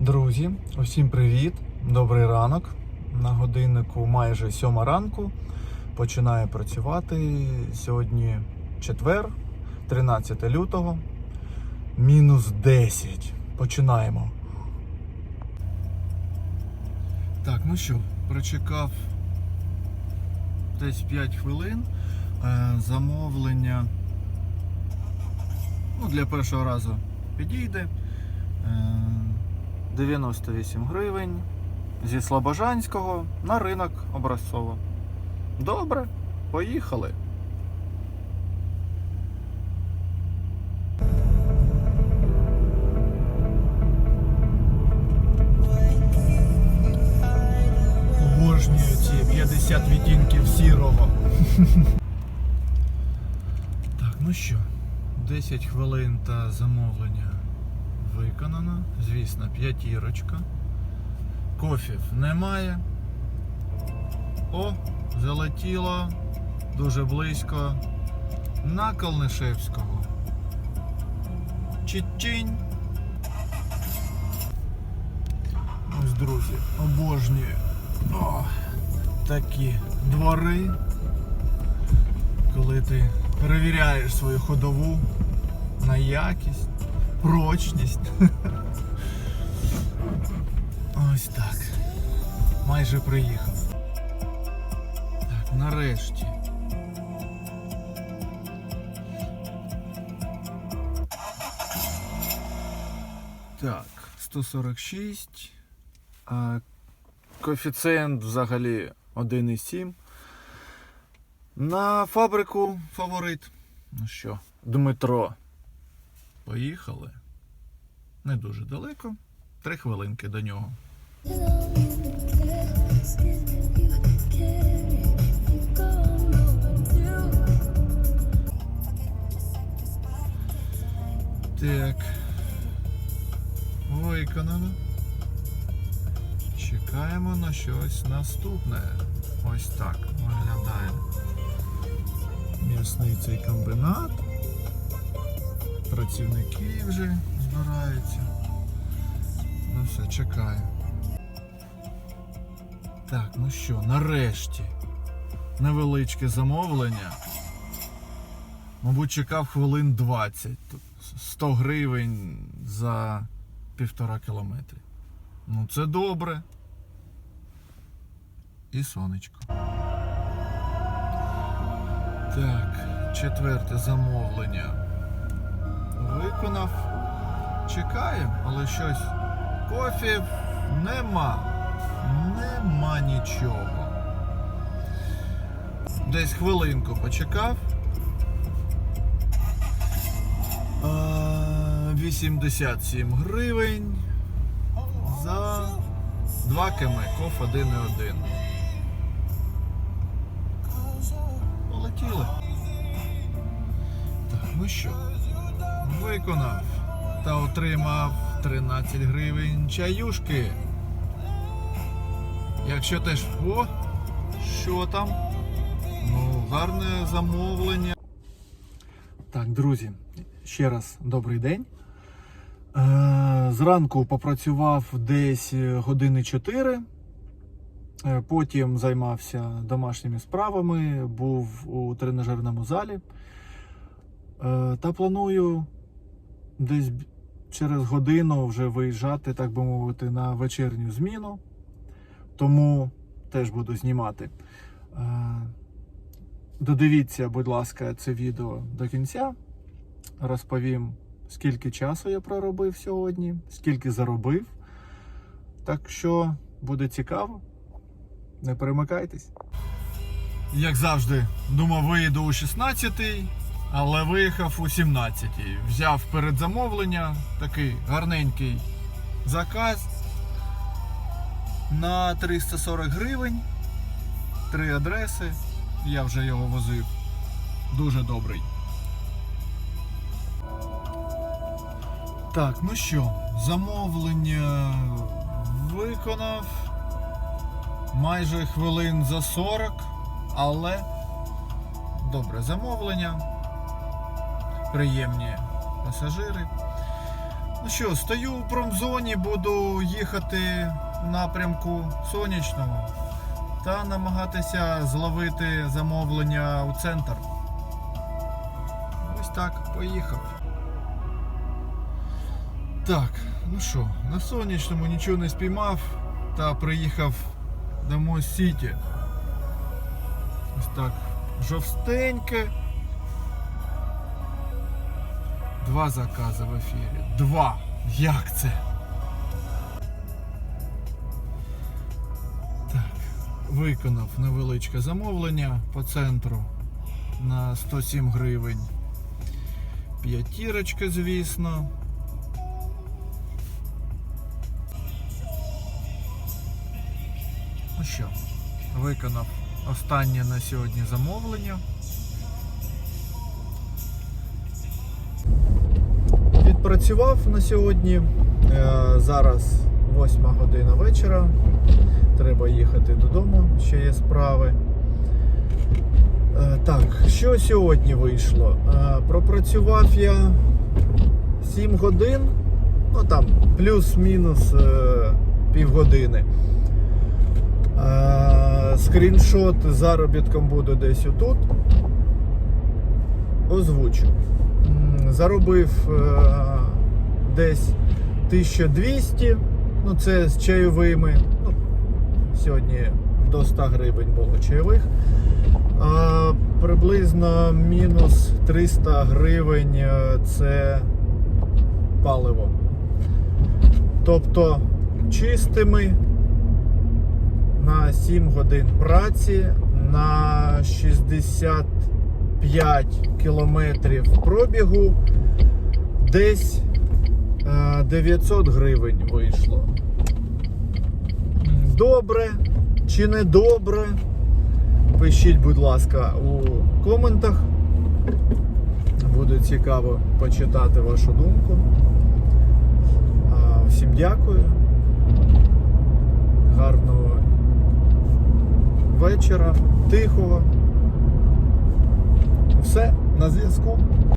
Друзі, усім привіт! Добрий ранок. На годиннику майже сьома ранку. Починаю працювати. Сьогодні четвер, 13 лютого, мінус 10. Починаємо. Так, ну що, прочекав десь 5 хвилин. Е, Замовлення ну, для першого разу підійде. Е, 98 гривень зі Слобожанського на ринок образцово. Добре, поїхали. Обожнюю ці 50 відтінків сірого. Так, ну що, 10 хвилин та замовлення виконано. Звісно, п'ятірочка. Кофів немає. О, залетіло дуже близько на Колнишевського. Чичинь. Ось, друзі, обожнюю. О, такі двори. Коли ти перевіряєш свою ходову на якість, прочність. Ось так. Майже приїхав. Так, нарешті. Так, 146. А, коефіцієнт взагалі 1,7. На фабрику фаворит. Ну що, Дмитро. Поїхали. Не дуже далеко. Три хвилинки до нього. Так. Виконано. Чекаємо на щось наступне. Ось так виглядає м'ясний цей комбінат. Працівники вже збираються. Ну все, чекаю. Так, ну що, нарешті. Невеличке замовлення. Мабуть, чекав хвилин 20. 100 гривень за півтора кілометри. Ну це добре. І сонечко. Так, четверте замовлення. Виконав. Чекаю, але щось. Кофі нема. Нема нічого. Десь хвилинку почекав. 87 гривень за 2 км коф 1,1. Полетіли. Так, ну що, виконав та отримав 13 гривень чаюшки. Якщо теж... О, що там? Ну, гарне замовлення. Так, друзі, ще раз добрий день. Е, Зранку попрацював десь години 4. Е, Потім займався домашніми справами, був у тренажерному залі. Е, Та планую десь через годину вже виїжджати, так би мовити, на вечірню зміну. Тому теж буду знімати. Е, Додивіться, будь ласка, це відео до кінця. Розповім, скільки часу я проробив сьогодні, скільки заробив. Так що буде цікаво. Не перемикайтесь. Як завжди, думав, виїду у 16-й, але виїхав у 17-й. Взяв передзамовлення, такий гарненький заказ на 340 гривень. Три адреси. Я вже його возив. Дуже добрий. Так, ну що, замовлення виконав майже хвилин за 40, але добре замовлення. Приємні пасажири. Ну що, стою у промзоні, буду їхати в напрямку сонячного та намагатися зловити замовлення у центр. Ось так, поїхав. Так, ну що, на сонячному нічого не спіймав та приїхав до Мос Сіті. Ось так, жовстеньке. Два закази в ефірі. Два. Як це? Так, виконав невеличке замовлення по центру на 107 гривень. П'ятірочка, звісно. Ну що, виконав останнє на сьогодні замовлення. Відпрацював на сьогодні. Е, Зараз 8 година вечора. Треба їхати додому, ще є справи. Е, Так, що сьогодні вийшло? Е, Пропрацював я 7 годин, ну там плюс-мінус півгодини. Скріншот з заробітком буде десь отут. Озвучу. Заробив е, десь 1200, ну це з чайовими. Ну, сьогодні до 100 гривень було чайових. А, приблизно мінус 300 гривень е, це паливо. Тобто чистими на 7 годин праці, на 65 кілометрів пробігу, десь е, 900 гривень вийшло. Добре чи не добре? Пишіть, будь ласка, у коментах. Буде цікаво почитати вашу думку. Всім дякую. Гарного вечора, тихого. Все, на зв'язку.